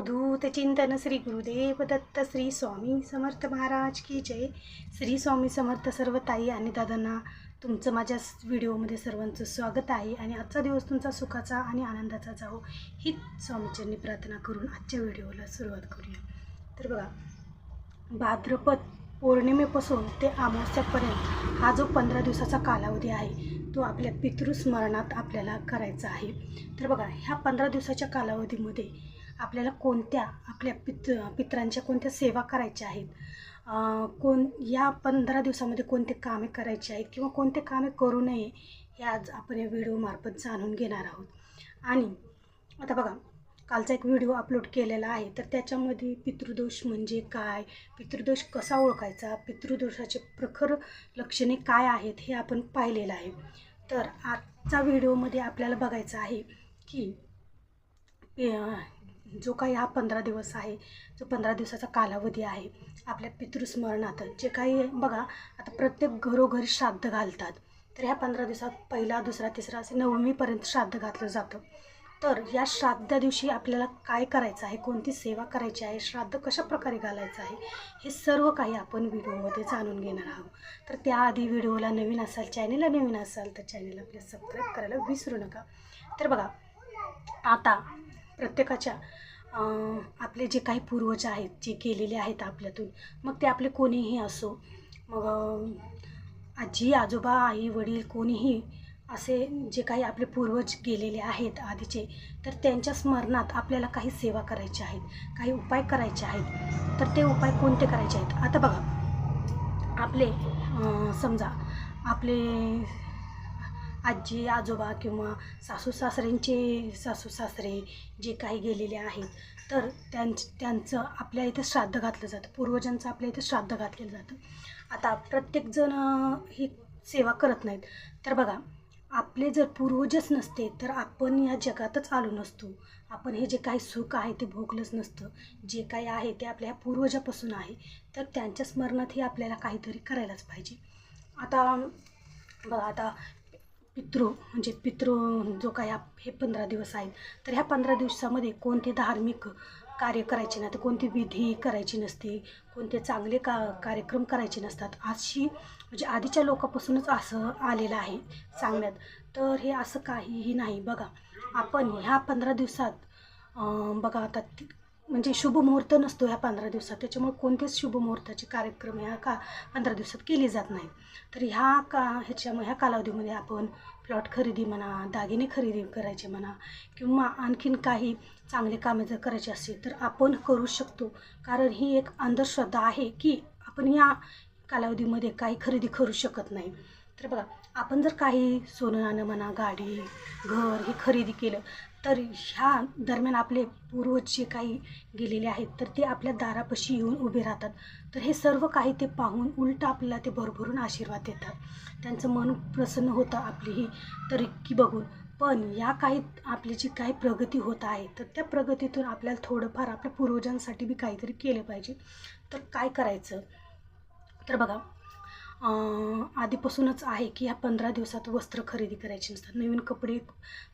अवधूत चिंतन श्री गुरुदेव दत्त श्री स्वामी समर्थ महाराज की जय. श्री स्वामी समर्थ सर्व ताई आणि दादांना तुमचं माझ्या व्हिडिओमध्ये सर्वांचं स्वागत आहे आणि आजचा दिवस तुमचा सुखाचा आणि आनंदाचा जावो हीच स्वामीचरणी प्रार्थना करून आजच्या व्हिडिओला सुरुवात करूया. तर बघा भाद्रपद पौर्णिमेपासून ते अमावस्यापर्यंत हा जो पंधरा दिवसाचा कालावधी आहे तो आपल्या पितृस्मरणात आपल्याला करायचा आहे. तर बघा ह्या पंधरा दिवसाच्या कालावधीमध्ये आपल्याला कोणत्या आपल्या पित पितरांच्या कोणत्या सेवा करायच्या आहेत? कोण या पंधरा दिवसामध्ये कोणते कामे करायची आहेत किंवा कोणते कामे करू नये हे आज आपण या व्हिडिओमार्फत जाणून घेणार आहोत. आणि आता बघा कालचा एक व्हिडिओ अपलोड केलेला आहे तर त्याच्यामध्ये पितृदोष म्हणजे काय? पितृदोष कसा ओळखायचा? पितृदोषाचे प्रखर लक्षणे काय आहेत हे आपण पाहिलेलं आहे. तर आजचा व्हिडिओमध्ये आपल्याला बघायचं आहे की जो काही हा पंधरा दिवस आहे जो पंधरा दिवसाचा कालावधी आहे आपल्या पितृस्मरणात जे काही बघा आता प्रत्येक घरोघरी श्राद्ध घालतात. तर ह्या पंधरा दिवसात पहिला दुसरा तिसरा असे नवमीपर्यंत श्राद्ध घातलं जातं. तर या श्राद्धा दिवशी आपल्याला काय करायचं आहे कोणती सेवा करायची आहे श्राद्ध कशा प्रकारे घालायचं आहे हे सर्व काही आपण व्हिडिओमध्ये जाणून घेणार आहोत. तर त्याआधी व्हिडिओला नवीन असाल चॅनेलला नवीन असाल तर चॅनेल आपल्या सबस्क्राईब करायला विसरू नका. तर बघा आता प्रत्येकाच्या आपले जे काही पूर्वज आहेत जे केलेले आहेत आपल्यातून मग ते आपले कोणीही असो मग आजी आजोबा आई वडील कोणीही असे जे काही आपले पूर्वज गेलेले आहेत आधीचे तर त्यांच्या स्मरणात आपल्याला काही सेवा करायच्या आहेत काही उपाय करायचे आहेत तर ते उपाय कोणते करायचे आहेत? आता बघा आपले समजा आपले आजी आजोबा किंवा सासू सासऱ्यांचे सासू सासरे जे काही गेलेले आहेत तर त्यांच त्यांचं आपल्या इथं श्राद्ध घातलं जातं. पूर्वजांचं आपल्या इथं श्राद्ध घातलेलं जातं. आता प्रत्येकजण ही सेवा करत नाहीत. तर बघा आपले जर पूर्वजच नसते तर आपण या जगातच आलो नसतो. आपण हे जे काही सुख आहे ते भोगलंच नसतं. जे काही आहे ते आपल्या पूर्वजापासून आहे. तर त्यांच्या स्मरणातही आपल्याला काहीतरी करायलाच पाहिजे. आता बघा आता पितृ म्हणजे पितृ जो काय हे पंधरा दिवस आहेत तर ह्या पंधरा दिवसामध्ये कोणते धार्मिक कार्य करायचे नाही तर कोणती विधी करायची नसते कोणते चांगले का कार्यक्रम करायचे नसतात अशी म्हणजे आधीच्या लोकापासूनच असं आलेलं आहे सांगण्यात. तर हे असं काहीही नाही. बघा आपण ह्या पंधरा दिवसात बघा आता म्हणजे शुभ मुहूर्त नसतो ह्या पंधरा दिवसात. त्याच्यामुळे कोणतेच शुभ मुहूर्ताचे कार्यक्रम ह्या का पंधरा दिवसात केले जात नाही. तर ह्या का ह्याच्यामुळे ह्या कालावधीमध्ये आपण प्लॉट खरेदी म्हणा दागिने खरेदी करायचे म्हणा किंवा आणखीन काही चांगले कामे जर करायचे असतील तर आपण करू शकतो. कारण ही एक अंधश्रद्धा आहे की आपण या कालावधीमध्ये काही खरेदी करू शकत नाही. तर बघा आपण जर काही सोनं नाणं म्हणा गाडी घर हे खरेदी केलं तर ह्या दरम्यान आपले पूर्वज जे काही गेलेले आहेत तर ते आपल्या दारापाशी येऊन उभे राहतात. तर हे सर्व काही ते पाहून उलट आपल्याला ते भरभरून आशीर्वाद देतात. त्यांचं मन प्रसन्न होतं आपली ही तरीकी बघून पण या काही आपली जी काही प्रगती होत आहे तर त्या प्रगतीतून आपल्याला थोडंफार आपल्या पूर्वजांसाठी बी काहीतरी केलं पाहिजे. तर काय करायचं? तर बघा आधीपासूनच आहे की ह्या पंधरा दिवसात वस्त्र खरेदी करायची नसतात नवीन कपडे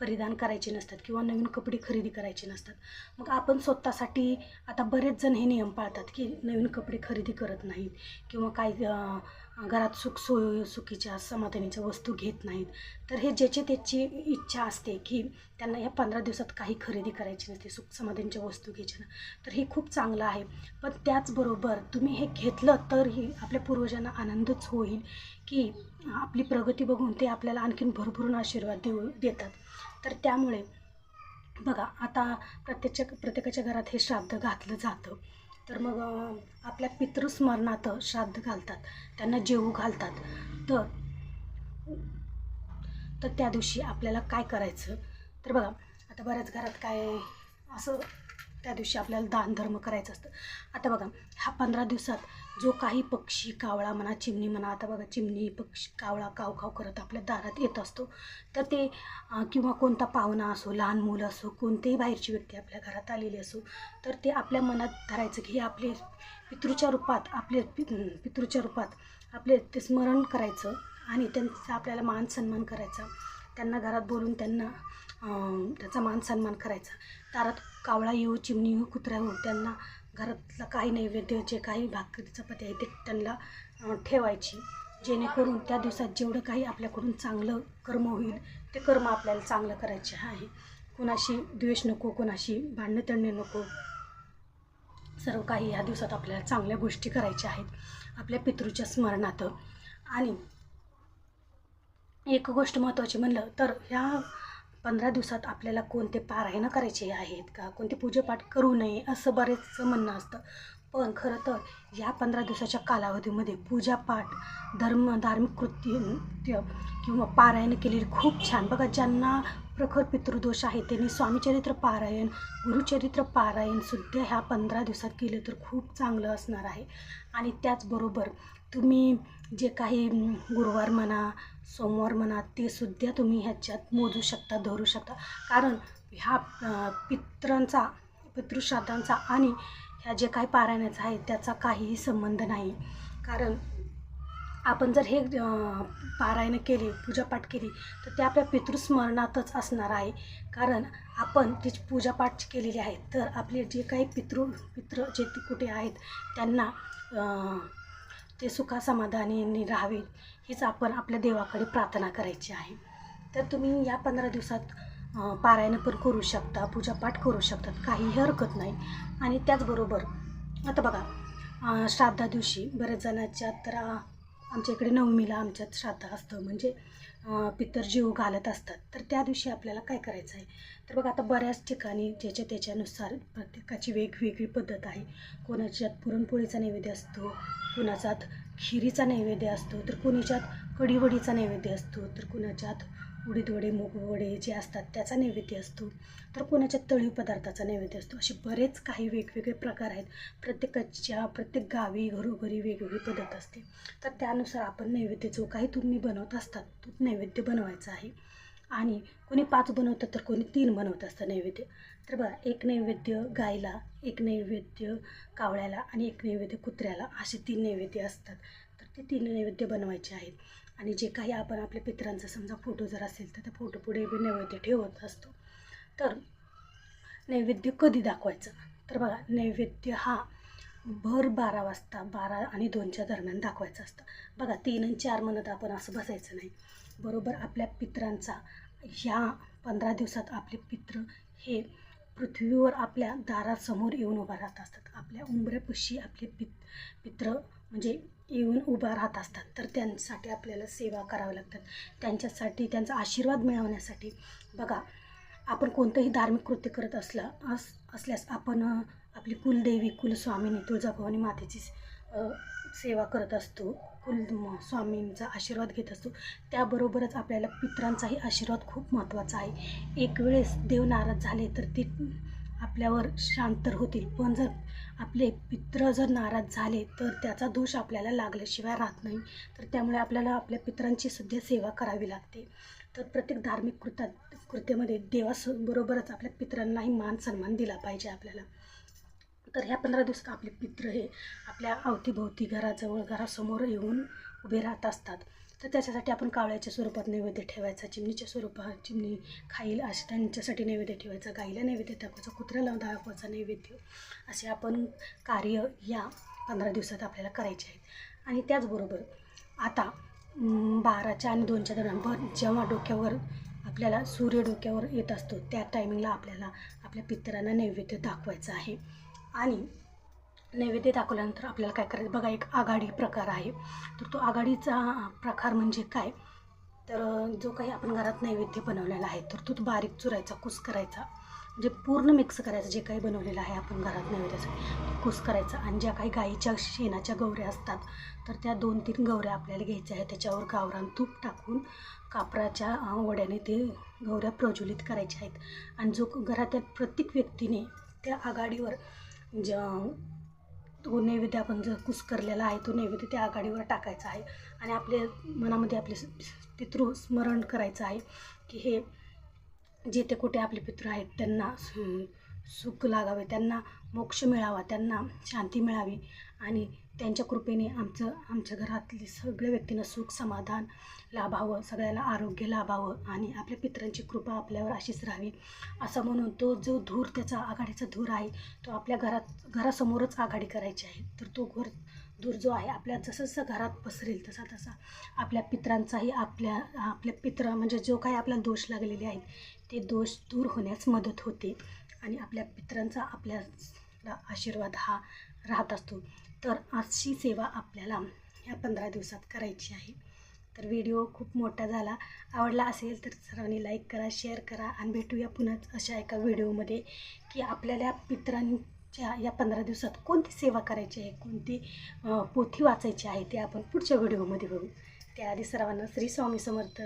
परिधान करायचे नसतात किंवा नवीन कपडे खरेदी करायचे नसतात. मग आपण स्वतःसाठी आता बरेच जण हे नियम पाळतात की नवीन कपडे खरेदी करत नाहीत किंवा काही घरात सुख सोय सुखीच्या समाधानीच्या वस्तू घेत नाहीत. तर हे ज्याची त्याची इच्छा असते की त्यांना या पंधरा दिवसात काही खरेदी करायची नसते सुख समाधानीच्या वस्तू घ्यायच्या तर हे खूप चांगलं आहे. पण त्याचबरोबर तुम्ही हे घेतलं तरही आपल्या पूर्वजांना आनंदच होईल की आपली प्रगती बघून ते आपल्याला आणखीन भरभरून आशीर्वाद देऊ देतात. तर त्यामुळे बघा आता प्रत्येकच्या प्रत्येकाच्या घरात हे श्राद्ध घातलं जातं. तर मग आपल्या पितृस्मरणात श्राद्ध घालतात. त्यांना जेवू घालतात. तर तर त्या दिवशी आपल्याला काय करायचं? तर बघा आता बऱ्याच घरात काय असं त्या दिवशी आपल्याला दानधर्म करायचं असतं. आता बघा ह्या पंधरा दिवसात जो काही पक्षी कावळा म्हणा चिमणी म्हणा आता बघा चिमणी पक्षी कावळा काव काव करत आपल्या दारात येत असतो. तर ते किंवा कोणता पाहुणा असो लहान मुलं असो कोणतेही बाहेरची व्यक्ती आपल्या घरात आलेली असो तर ते आपल्या मनात धरायचं की हे आपले पितृच्या रूपात आपले पि पितृच्या रूपात आपले ते स्मरण करायचं आणि त्यांचा आपल्याला मान सन्मान करायचा. त्यांना घरात बोलून त्यांना त्याचा मान सन्मान करायचा. दारात कावळा येऊ चिमणी येऊ कुत्रा येऊ त्यांना घरातलं काही नैवेद्य जे काही भाकरी चपाती आहे ते त्यांना ठेवायची. जेणेकरून त्या दिवसात जेवढं काही आपल्याकडून चांगलं कर्म होईल ते कर्म आपल्याला चांगलं करायचे आहे. कुणाशी द्वेष नको कुणाशी भांडणं तणणे नको. सर्व काही ह्या दिवसात आपल्याला चांगल्या गोष्टी करायच्या आहेत. आपल्या पितृच्या स्मरणात. आणि एक गोष्ट महत्त्वाची म्हणलं तर ह्या पंधरा दिवसात आपल्याला कोणते पारायणं करायचे आहेत का? कोणते पूजापाठ करू नये असं बरेचसं म्हणणं असतं. पण खरं तर या पंधरा दिवसाच्या कालावधीमध्ये पूजापाठ धर्म धार्मिक कृत्य किंवा पारायण केलेली खूप छान. बघा ज्यांना प्रखर पितृदोष आहे त्यांनी स्वामीचरित्र पारायण गुरुचरित्र पारायण सुद्धा ह्या पंधरा दिवसात केलं तर खूप चांगलं असणार आहे. आणि त्याचबरोबर तुम्ही जे काही गुरुवार म्हणा सोमवार म्हणा ते सुद्धा तुम्ही ह्याच्यात मोजू शकता धरू शकता. कारण ह्या पित्रांचा पितृश्राद्धांचा आणि ह्या जे काही पारायणाचं आहे त्याचा काहीही संबंध नाही. कारण आपण जर हे पारायण केले केली पूजापाठ केली तर ते आपल्या पितृस्मरणातच असणार आहे. कारण आपण ती पूजापाठ केलेली आहे तर आपले जे काही पितृ पित्र जे ते कुठे आहेत त्यांना ते सुखासमाधानी राहावे हीच आपण आपल्या देवाकडे प्रार्थना करायची आहे. तर तुम्ही या पंधरा दिवसात पारायण पण करू शकता पूजापाठ करू शकतात काहीही हरकत नाही. आणि त्याचबरोबर आता बघा श्राद्धा दिवशी बऱ्याच जणांच्या तर आमच्या इकडे नवमीला आमच्यात श्राद्ध असतं. म्हणजे पितर जीव घालत असतात. तर त्या दिवशी आपल्याला काय करायचं आहे? तर बघा आता बऱ्याच ठिकाणी ज्याच्या त्याच्यानुसार प्रत्येकाची वेगवेगळी पद्धत आहे. कोणाच्यात पुरणपोळीचा नैवेद्य असतो कुणाच्यात खिरीचा नैवेद्य असतो तर कुणाच्यात कडीवडीचा नैवेद्य असतो तर कुणाच्यात उडीद वडे मूग वडे जे असतात त्याचा नैवेद्य असतो. तर कोणाच्या तळीव पदार्थाचा नैवेद्य असतो? असे बरेच काही वेगवेगळे प्रकार आहेत. प्रत्येकाच्या प्रत्येक गावी घरोघरी वेगवेगळी पद्धत असते. तर त्यानुसार आपण नैवेद्य जो काही तुम्ही बनवत असतात तो नैवेद्य बनवायचा आहे. आणि कोणी पाच बनवतं तर कोणी तीन बनवत असतं नैवेद्य. तर बघा एक नैवेद्य गायला एक नैवेद्य कावळ्याला आणि एक नैवेद्य कुत्र्याला असे तीन नैवेद्य असतात. ते तीन नैवेद्य बनवायचे आहेत. आणि जे काही आपण आपल्या पित्रांचा समजा फोटो जर असेल तर त्या फोटो पुढे बी नैवेद्य ठेवत असतो. तर नैवेद्य कधी दाखवायचं? तर बघा नैवेद्य हा भर बारा वाजता बारा आणि दोनच्या दरम्यान दाखवायचं असतं. बघा तीन आणि चार म्हणत आपण असं बसायचं नाही. बरोबर आपल्या पित्रांचा ह्या पंधरा दिवसात आपले पित्र हे पृथ्वीवर आपल्या दारासमोर येऊन उभा राहत असतात. आपल्या उंबऱ्यापाशी आपले पित पित्र म्हणजे येऊन उभा राहत असतात. तर त्यांसाठी आपल्याला सेवा कराव्या लागतात. त्यांच्यासाठी त्यांचा आशीर्वाद मिळवण्यासाठी. बघा आपण कोणतंही धार्मिक कृत्य करत असला अस असल्यास आपण आपली कुलदेवी कुलस्वामिनी तुळजाभवानी मातेची सेवा करत असतो. कुल स्वामींचा आशीर्वाद घेत असतो. त्याबरोबरच आपल्याला पित्रांचाही आशीर्वाद खूप महत्त्वाचा आहे. एक वेळेस देव नाराज झाले तर ते आपल्यावर शांत होतील. पण जर आपले पित्र जर नाराज झाले तर त्याचा दोष आपल्याला लागल्याशिवाय राहत नाही. तर त्यामुळे आपल्याला आपल्या पित्रांची सध्या सेवा करावी लागते. तर प्रत्येक धार्मिक कृतात कृत्यामध्ये देवाबरोबरच आपल्या पित्रांनाही मान सन्मान दिला पाहिजे आपल्याला. तर ह्या पंधरा दिवसात आपले पित्र हे आपल्या अवतीभोवती घराजवळ घरासमोर येऊन उभे राहत असतात. तर त्याच्यासाठी आपण कावळ्याच्या स्वरूपात नैवेद्य ठेवायचा चिमणीच्या स्वरूपात चिमणी खाईल असे त्यांच्यासाठी नैवेद्य ठेवायचा गाईला नैवेद्य दाखवायचा कुत्र्याला दाखवायचा नैवेद्य असे आपण कार्य या पंधरा दिवसात आपल्याला करायचे आहेत. आणि त्याचबरोबर आता बाराच्या आणि दोनच्या दरम्यान बर जेव्हा डोक्यावर आपल्याला सूर्य डोक्यावर येत असतो त्या टायमिंगला आपल्याला आपल्या पितरांना नैवेद्य दाखवायचं आहे. आणि नैवेद्य दाखवल्यानंतर आपल्याला काय करायचं? बघा एक आघाडी प्रकार आहे. तर तो आघाडीचा प्रकार म्हणजे काय? तर जो काही आपण घरात नैवेद्य बनवलेला आहे तर तो बारीक चुरायचा कुस करायचा. म्हणजे पूर्ण मिक्स करायचं जे काही बनवलेलं आहे आपण घरात नैवेद्यासाठी कुस करायचा. आणि ज्या काही गाईच्या शेणाच्या गवऱ्या असतात तर त्या दोन तीन गवऱ्या आपल्याला घ्यायच्या आहेत. त्याच्यावर गावरान तूप टाकून कापराच्या वड्याने ते गवऱ्या प्रज्वलित करायच्या आहेत. आणि जो घरातील प्रत्येक व्यक्तीने त्या आघाडीवर म्हणजे, ज तो नैवेद्य आपण जर कुस्करलेला आहे तो नैवेद्य त्या आघाडीवर टाकायचा आहे आणि आपल्या मनामध्ये आपले पितृ स्मरण करायचं आहे की हे जे ते कुठे आपले पितृ आहेत त्यांना सुख लागावे त्यांना मोक्ष मिळावा त्यांना शांती मिळावी आणि त्यांच्या कृपेने आमचं आमच्या घरातली सगळ्या व्यक्तींना सुख समाधान लाभावं सगळ्याला आरोग्य लाभावं आणि आपल्या पितरांची कृपा आपल्यावर अशीच राहावी. असं म्हणून तो जो धूर त्याचा आघाडीचा धूर आहे तो आपल्या घरात घरासमोरच आघाडी करायची आहे. तर तो घर धूर जो आहे आपल्या जसं जसं घरात पसरेल तसा तसा आपल्या पित्रांचाही आपल्या आपल्या पित्र म्हणजे जो काही आपल्याला दोष लागलेले आहेत ते दोष दूर होण्यास मदत होते आणि आपल्या पित्रांचा आपल्याला आशीर्वाद हा राहत असतो. तर अशी सेवा आपल्याला ह्या पंधरा दिवसात करायची आहे. तर व्हिडिओ खूप मोठा झाला. आवडला असेल तर सर्वांनी लाईक करा शेअर करा आणि भेटूया पुन्हा अशा एका व्हिडिओमध्ये की आपल्याला पित्रांच्या या पंधरा दिवसात कोणती सेवा करायची आहे कोणती पोथी वाचायची आहे ते आपण पुढच्या व्हिडिओमध्ये बघू. त्याआधी सर्वांना श्री स्वामी समर्थ.